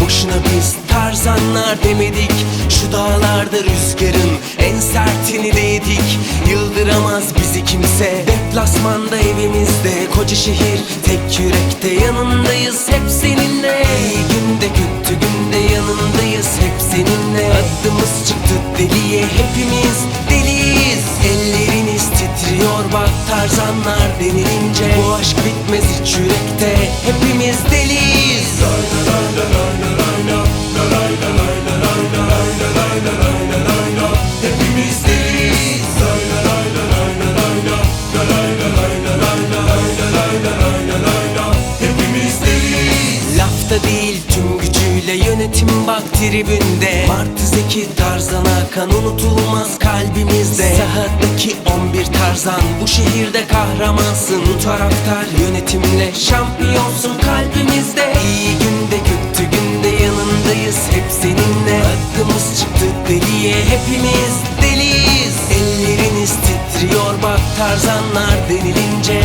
Boşuna biz tarzanlar demedik. Şu dağlarda rüzgarın en sertini değdik Yıldıramaz bizi kimse. Deplasmanda evimizde Koca şehir. Tek yürekte yanındayız hep seninle. Günde kötü günde yanındayız hep seninle. Adımız çıktı deliye hepimiz deliyiz. Elleriniz titriyor bak tarzanlar denilince. Bu aşk bitmez hiç yürekte yönetim bak tribünde. Martı Zeki Tarzan Hakan unutulmaz kalbimizde. Sahadaki 11 Tarzan bu şehirde kahramansın. Bu taraftar yönetimle şampiyonsun kalbimizde. İyi günde kötü günde yanındayız hep seninle. Adımız çıktı deliye hepimiz deliyiz. Elleriniz titriyor bak tarzanlar denilince